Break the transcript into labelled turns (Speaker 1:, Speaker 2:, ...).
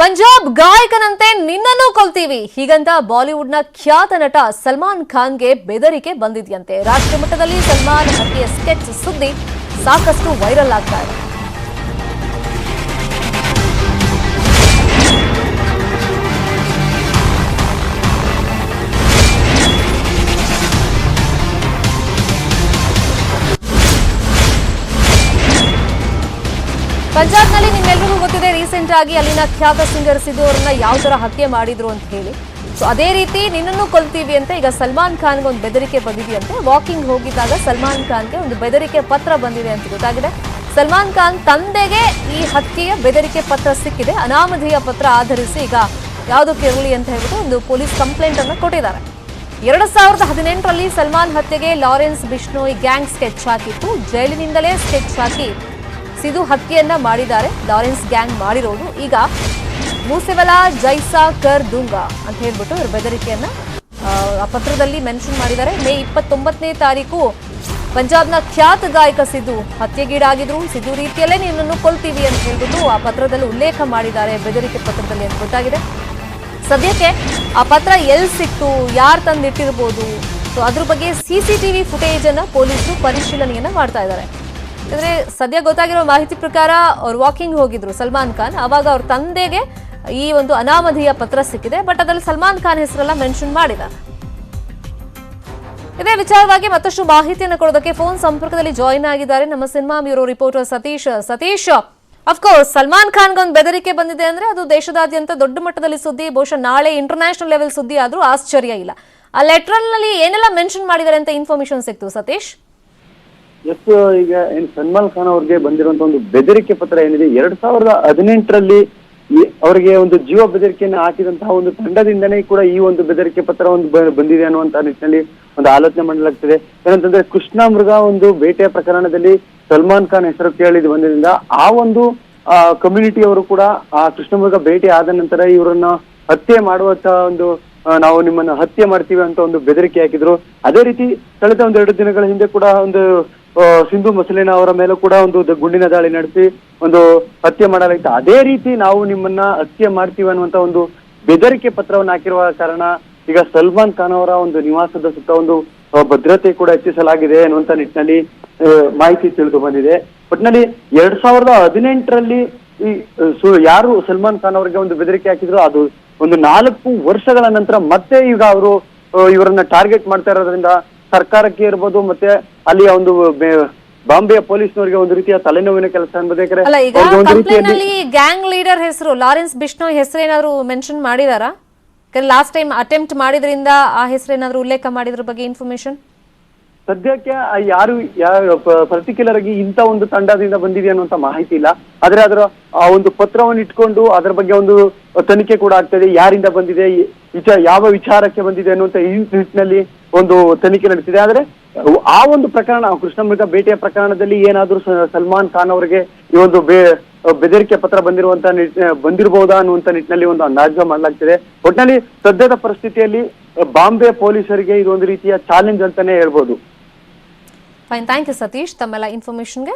Speaker 1: ಪಂಜಾಬ್ ಗಾಯಕನಂತೆ ನಿನ್ನನ್ನು ಕೊಲ್ತೀವಿ. ಹೀಗಂತ ಬಾಲಿವುಡ್ನ ಖ್ಯಾತ ನಟ ಸಲ್ಮಾನ್ ಖಾನ್ಗೆ ಬೆದರಿಕೆ ಬಂದಿದೆಯಂತೆ. ರಾಷ್ಟ್ರಮಟ್ಟದಲ್ಲಿ ಸಲ್ಮಾನ್ ಹತ್ಯೆಯ ಸ್ಕೆಚ್ ಸುದ್ದಿ ಸಾಕಷ್ಟು ವೈರಲ್ ಆಗ್ತಾ ಇದೆ. ಪಂಜಾಬ್ನಲ್ಲಿ ನಿಮ್ಮೆಲ್ಲರಿಗೂ ಗೊತ್ತಿದೆ ರೀಸೆಂಟ್ ಆಗಿ ಅಲ್ಲಿನ ಖ್ಯಾತ ಸಿಂಗರ್ ಸಿದ್ದು ಅವರನ್ನ ಯಾವ ತರ ಹತ್ಯೆ ಮಾಡಿದ್ರು ಅಂತ ಹೇಳಿ. ಸೊ ಅದೇ ರೀತಿ ನಿನ್ನನ್ನು ಕೊಲ್ತೀವಿ ಅಂತ ಈಗ ಸಲ್ಮಾನ್ ಖಾನ್ಗೆ ಒಂದು ಬೆದರಿಕೆ ಬಂದಿದೆಯಂತೆ ವಾಕಿಂಗ್ ಹೋಗಿದ್ದಾಗ ಸಲ್ಮಾನ್ ಖಾನ್ಗೆ ಒಂದು ಬೆದರಿಕೆ ಪತ್ರ ಬಂದಿದೆ ಅಂತ ಗೊತ್ತಾಗಿದೆ. ಸಲ್ಮಾನ್ ಖಾನ್ ತಂದೆಗೆ ಈ ಹತ್ಯೆಯ ಬೆದರಿಕೆ ಪತ್ರ ಸಿಕ್ಕಿದೆ. ಅನಾಮಧೇಯ ಪತ್ರ ಆಧರಿಸಿ ಈಗ ಯಾವುದಕ್ಕೆ ಇರಲಿ ಅಂತ ಹೇಳ್ಬಿಟ್ಟು ಒಂದು ಪೊಲೀಸ್ ಕಂಪ್ಲೇಂಟ್ ಅನ್ನು ಕೊಟ್ಟಿದ್ದಾರೆ. ಎರಡು ಸಾವಿರದ ಹದಿನೆಂಟರಲ್ಲಿ ಸಲ್ಮಾನ್ ಹತ್ಯೆಗೆ ಲಾರೆನ್ಸ್ ಬಿಷ್ಣೋಯ್ ಗ್ಯಾಂಗ್ ಸ್ಕೆಚ್ ಹಾಕಿತ್ತು. ಜೈಲಿನಿಂದಲೇ ಸ್ಕೆಚ್ ಹಾಕಿ ಸಿದು ಹತ್ಯೆಯನ್ನ ಮಾಡಿದ್ದಾರೆ. ಲಾರೆನ್ಸ್ ಗ್ಯಾಂಗ್ ಮಾಡಿರೋದು ಈಗ ಮೂಸೆವಲಾ ಜೈಸಾ ಕರ್ ದುಂಗಾ ಅಂತ ಹೇಳ್ಬಿಟ್ಟು ಇವ್ರ ಬೆದರಿಕೆಯನ್ನ ಆ, ಪತ್ರದಲ್ಲಿ ಮೆನ್ಷನ್ ಮಾಡಿದ್ದಾರೆ. ಮೇ ಇಪ್ಪತ್ತೊಂಬತ್ತನೇ ತಾರೀಕು ಪಂಜಾಬ್ನ ಖ್ಯಾತ ಗಾಯಕ ಸಿದ್ದು ಹತ್ಯೆಗೀಡಾಗಿದ್ರು. ಸಿದ್ದು ರೀತಿಯಲ್ಲೇ ನಿನ್ನನ್ನು ಕೊಲ್ತೀವಿ ಅಂತ ಹೇಳ್ಬಿಟ್ಟು ಆ ಪತ್ರದಲ್ಲಿ ಉಲ್ಲೇಖ ಮಾಡಿದ್ದಾರೆ ಬೆದರಿಕೆ ಪತ್ರದಲ್ಲಿ ಅಂತ ಗೊತ್ತಾಗಿದೆ. ಸದ್ಯಕ್ಕೆ ಆ ಪತ್ರ ಎಲ್ಲಿ ಸಿಕ್ತು ಯಾರು ತಂದಿಟ್ಟಿರ್ಬೋದು? ಸೊ ಅದ್ರ ಬಗ್ಗೆ ಸಿ ಸಿ ಟಿವಿ ಫುಟೇಜ್ ಅನ್ನ ಪೊಲೀಸರು ಪರಿಶೀಲನೆಯನ್ನು ಮಾಡ್ತಾ ಇದ್ದಾರೆ. ಯಾಕಂದ್ರೆ ಸದ್ಯ ಗೊತ್ತಾಗಿರೋ ಮಾಹಿತಿ ಪ್ರಕಾರ ಅವ್ರು ವಾಕಿಂಗ್ ಹೋಗಿದ್ರು ಸಲ್ಮಾನ್ ಖಾನ್. ಅವಾಗ ಅವ್ರ ತಂದೆಗೆ ಈ ಒಂದು ಅನಾಮಧಿಯ ಪತ್ರ ಸಿಕ್ಕಿದೆ ಬಟ್ ಅದರಲ್ಲಿ ಸಲ್ಮಾನ್ ಖಾನ್ ಹೆಸರೆಲ್ಲ ಮೆನ್ಷನ್ ಮಾಡಿದ ಇದೇ ವಿಚಾರವಾಗಿ ಮತ್ತಷ್ಟು ಮಾಹಿತಿಯನ್ನು ಕೊಡೋದಕ್ಕೆ ಫೋನ್ ಸಂಪರ್ಕದಲ್ಲಿ ಜಾಯಿನ್ ಆಗಿದ್ದಾರೆ ನಮ್ಮ cinema bureau reporter Satish. Satish of course Salman ಖಾನ್ಗೊಂದು ಬೆದರಿಕೆ ಬಂದಿದೆ ಅಂದ್ರೆ ಅದು ದೇಶದಾದ್ಯಂತ ದೊಡ್ಡ ಮಟ್ಟದಲ್ಲಿ ಸುದ್ದಿ, ಬಹುಶಃ ನಾಳೆ ಇಂಟರ್ನ್ಯಾಷನಲ್ ಲೆವೆಲ್ ಸುದ್ದಿ ಆದ್ರೂ ಆಶ್ಚರ್ಯ ಇಲ್ಲ. ಆ ಲೆಟರ್ನಲ್ಲಿ ಏನೆಲ್ಲ ಮೆನ್ಷನ್ ಮಾಡಿದ್ದಾರೆ ಅಂತ ಇನ್ಫಾರ್ಮೇಶನ್ ಸಿಕ್ತು, ಸತೀಶ್?
Speaker 2: ಎಸ್, ಈಗ ಏನ್ ಸಲ್ಮಾನ್ ಖಾನ್ ಅವ್ರಿಗೆ ಬಂದಿರುವಂತ ಒಂದು ಬೆದರಿಕೆ ಪತ್ರ ಏನಿದೆ, ಎರಡ್ ಸಾವಿರದ ಹದಿನೆಂಟರಲ್ಲಿ ಅವರಿಗೆ ಒಂದು ಜೀವ ಬೆದರಿಕೆಯನ್ನು ಹಾಕಿದಂತಹ ಒಂದು ತಂಡದಿಂದನೇ ಕೂಡ ಈ ಒಂದು ಬೆದರಿಕೆ ಪತ್ರ ಒಂದು ಬಂದಿದೆ ಅನ್ನುವಂತಹ ನಿಟ್ಟಿನಲ್ಲಿ ಒಂದು ಆಲೋಚನೆ ಮಾಡಲಾಗ್ತದೆ. ಏನಂತಂದ್ರೆ, ಕೃಷ್ಣ ಮೃಗ ಒಂದು ಬೇಟೆಯ ಪ್ರಕರಣದಲ್ಲಿ ಸಲ್ಮಾನ್ ಖಾನ್ ಹೆಸರು ಕೇಳಿದ್ ಬಂದಿದ್ದರಿಂದ ಆ ಒಂದು ಕಮ್ಯುನಿಟಿ ಅವರು ಕೂಡ ಆ ಕೃಷ್ಣ ಮೃಗ ಭೇಟಿ ಆದ ನಂತರ ಇವರನ್ನ ಹತ್ಯೆ ಮಾಡುವಂತ ಒಂದು ನಾವು ನಿಮ್ಮನ್ನ ಹತ್ಯೆ ಮಾಡ್ತೀವಿ ಅಂತ ಒಂದು ಬೆದರಿಕೆ ಹಾಕಿದ್ರು. ಅದೇ ರೀತಿ, ಕಳೆದ ಒಂದು ಎರಡು ದಿನಗಳ ಹಿಂದೆ ಕೂಡ ಒಂದು ಸಿಂಧು ಮುಸಲಿನ ಅವರ ಮೇಲೂ ಕೂಡ ಒಂದು ಗುಂಡಿನ ದಾಳಿ ನಡೆಸಿ ಒಂದು ಹತ್ಯೆ ಮಾಡಲಾಗಿತ್ತು. ಅದೇ ರೀತಿ ನಾವು ನಿಮ್ಮನ್ನ ಹತ್ಯೆ ಮಾಡ್ತೀವಿ ಅನ್ನುವಂತ ಒಂದು ಬೆದರಿಕೆ ಪತ್ರವನ್ನು ಹಾಕಿರುವ ಕಾರಣ ಈಗ ಸಲ್ಮಾನ್ ಖಾನ್ ಅವರ ಒಂದು ನಿವಾಸದ ಸುತ್ತ ಒಂದು ಭದ್ರತೆ ಕೂಡ ಹೆಚ್ಚಿಸಲಾಗಿದೆ ಅನ್ನುವಂತ ನಿಟ್ಟಿನಲ್ಲಿ ಮಾಹಿತಿ ತಿಳಿದು ಬಂದಿದೆ. ಒಟ್ನಲ್ಲಿ ಎರಡ್ ಸಾವಿರದ ಹದಿನೆಂಟರಲ್ಲಿ ಈ ಯಾರು ಸಲ್ಮಾನ್ ಖಾನ್ ಅವರಿಗೆ ಒಂದು ಬೆದರಿಕೆ ಹಾಕಿದ್ರು ಅದು ಒಂದು ನಾಲ್ಕು ವರ್ಷಗಳ ನಂತರ ಮತ್ತೆ ಈಗ ಅವರು ಇವರನ್ನ ಟಾರ್ಗೆಟ್ ಮಾಡ್ತಾ ಇರೋದ್ರಿಂದ ಸರ್ಕಾರಕ್ಕೆ ಇರ್ಬೋದು ಮತ್ತೆ ಅಲ್ಲಿಯ ಒಂದು ಬಾಂಬೆ ಬಾಂಬೆಯ ಪೊಲೀಸ್ನವರಿಗೆ ಒಂದು ರೀತಿಯ ತಲೆನೋವಿನ ಕೆಲಸ
Speaker 1: ನಲ್ಲಿ ಗ್ಯಾಂಗ್ ಲೀಡರ್ ಹೆಸರು ಲಾರೆನ್ಸ್ ಬಿಷ್ಣೋ ಹೆಸರು ಏನಾದ್ರು ಮೆನ್ಷನ್ ಮಾಡಿದಾರಾ ಲಾಸ್ಟ್ ಟೈಮ್ ಅಟೆಂಪ್ಟ್ ಮಾಡಿದ್ರಿಂದ ಆ ಹೆಸರು ಏನಾದ್ರು ಉಲ್ಲೇಖ ಮಾಡಿದ್ರ ಬಗ್ಗೆ ಇನ್ಫಾರ್ಮೇಶನ್
Speaker 2: ಸದ್ಯಕ್ಕೆ ಯಾರು ಪರ್ಟಿಕ್ಯುಲರ್ ಆಗಿ ಇಂಥ ಒಂದು ತಂಡದಿಂದ ಬಂದಿದೆ ಅನ್ನುವಂತ ಮಾಹಿತಿ ಇಲ್ಲ. ಆದ್ರೆ ಅದರ, ಆ, ಒಂದು ಪತ್ರವನ್ನು ಇಟ್ಕೊಂಡು ಅದರ ಬಗ್ಗೆ ಒಂದು ತನಿಖೆ ಕೂಡ ಆಗ್ತದೆ. ಯಾರಿಂದ ಬಂದಿದೆ ವಿಚಾರ ಯಾವ ವಿಚಾರಕ್ಕೆ ಬಂದಿದೆ ಅನ್ನುವಂತ ಈ ನಿಟ್ಟಿನಲ್ಲಿ ಒಂದು ತನಿಖೆ ನಡೀತಿದೆ ಆದ್ರೆ, ಆ ಒಂದು ಪ್ರಕರಣ ಕೃಷ್ಣಮೃತ ಭೇಟಿಯ ಪ್ರಕರಣದಲ್ಲಿ ಏನಾದ್ರೂ ಸಲ್ಮಾನ್ ಖಾನ್ ಅವರಿಗೆ ಈ ಒಂದು ಬೆದರಿಕೆ ಪತ್ರ ಬಂದಿರುವಂತ ಬಂದಿರಬಹುದಾ ಅನ್ನುವಂತ ನಿಟ್ಟಿನಲ್ಲಿ ಒಂದು ಅಂದಾಜು ಮಾಡಲಾಗ್ತಿದೆ. ಒಟ್ಟಿನಲ್ಲಿ ಸದ್ಯದ ಪರಿಸ್ಥಿತಿಯಲ್ಲಿ ಬಾಂಬೆ ಪೊಲೀಸರಿಗೆ ಇದೊಂದು ರೀತಿಯ ಚಾಲೆಂಜ್ ಅಂತಾನೆ ಹೇಳ್ಬೋದು.
Speaker 1: ಫೈನ್ ಥ್ಯಾಂಕ್ ಯು ಸತೀಶ್ ತಮ್ಮೆಲ್ಲ ಇನ್ಫಾರ್ಮೇಶನ್ಗೆ